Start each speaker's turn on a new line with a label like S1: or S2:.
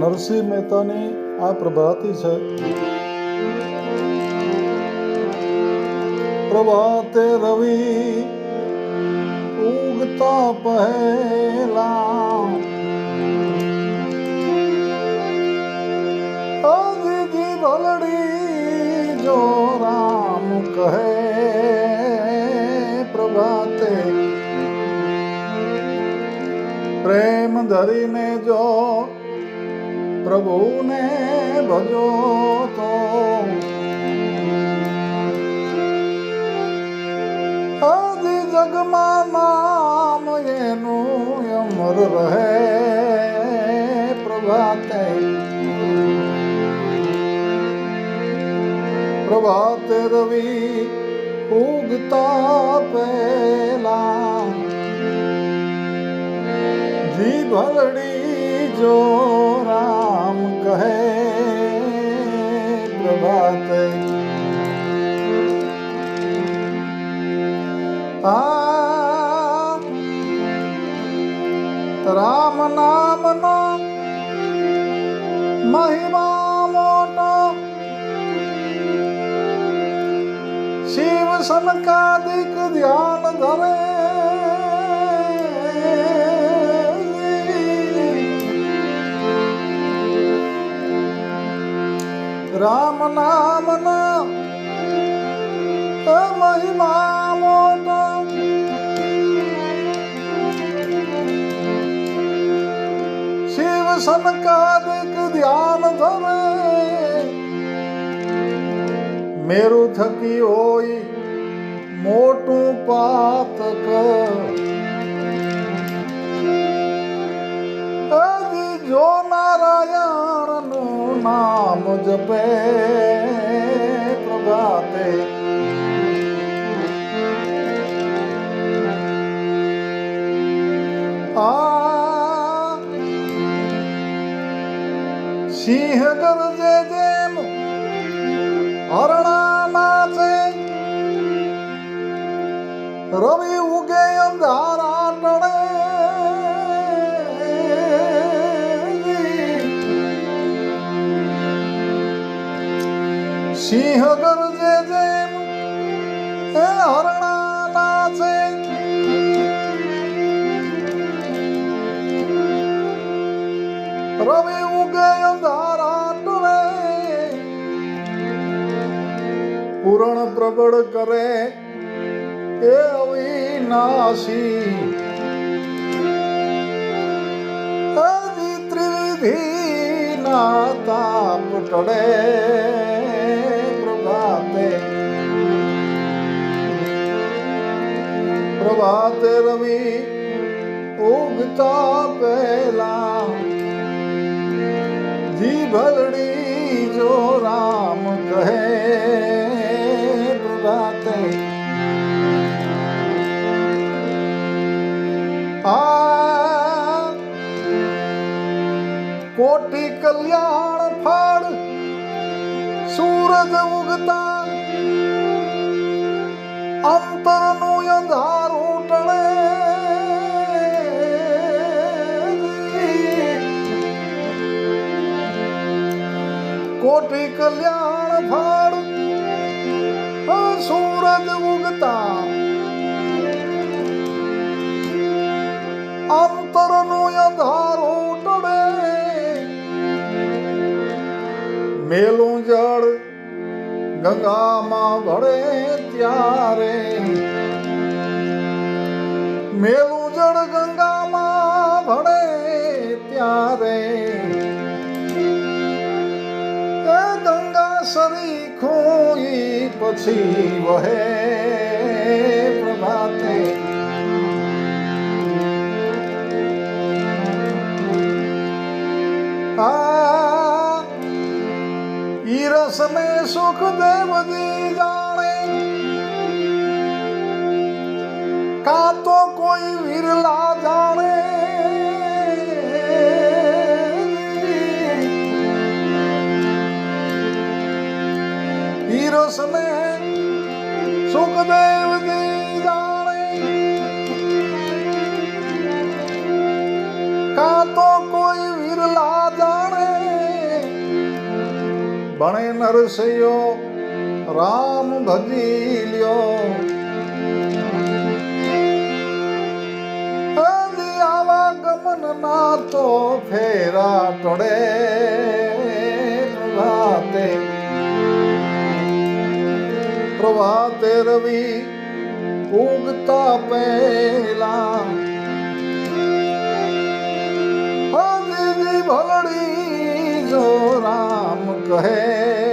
S1: નરસિંહ મહેતાની આ પ્રભાતી છે. પ્રભાતે રવિ ઉગતા પહેલા અજીજી ભલડી જો રામ કહે, પ્રભાતે પ્રેમ ધરીને જો પ્રભુને ભજો તો. આદિ જગમાં નામ એનું અમર રહે પ્રભાતે. પ્રભાતે રવિ ઉગતા પેલા જી ભલડી જો રામ કહે પ્રભાતે રામ નામનો મહિમા મોટો શિવ સનકાદિક ધ્યાન ધરે રામ નામના મહિમા મોટો શિવ સનકાદિક ધ્યાન ધરે મેરુ થકી હોય મોટું પાતક હજી જપે પ્રભાતે આ સિંહ ગરજે જેમ હરણા નાચે રવિ ઉગે અંધારા સિંહ ગરજે જેમ એ હરણા નાચે રવિ ઉગે અંધારા ટળે. પૂરણ પ્રબળ કરે એ અવિનાશી. ત્રિવિધિ ના તાપ ટળે. પ્રભાતે રવિ ઉગતા પહેલા જીભરડી જો રામ કહે, પ્રભાતે, આ કોટી કલ્યાણ ફળ સૂરજ ઉગતા અંતરનું કોટી કલ્યાણ ફળ સૂરજ ઉગતા. અંતરનું અંધારું ટળે મેલું જળ ગંગામાં ભળે ત્યારે. મેલું જળ ગંગામાં પછી વહે પ્રભાતે. સુખ દેવજી જાણે. કા તો કોઈ વિરલા જાણે. ઈરસ જાણે. કા તો કોઈ વિરલા જાણે, ભણે નરસૈયો રામ ભજી લ્યો. આવા ગમન ના તો ફેરા ટોડે પ્રભાતે રવિ ઉગતા પહેલા ભલડી જો રામ કહે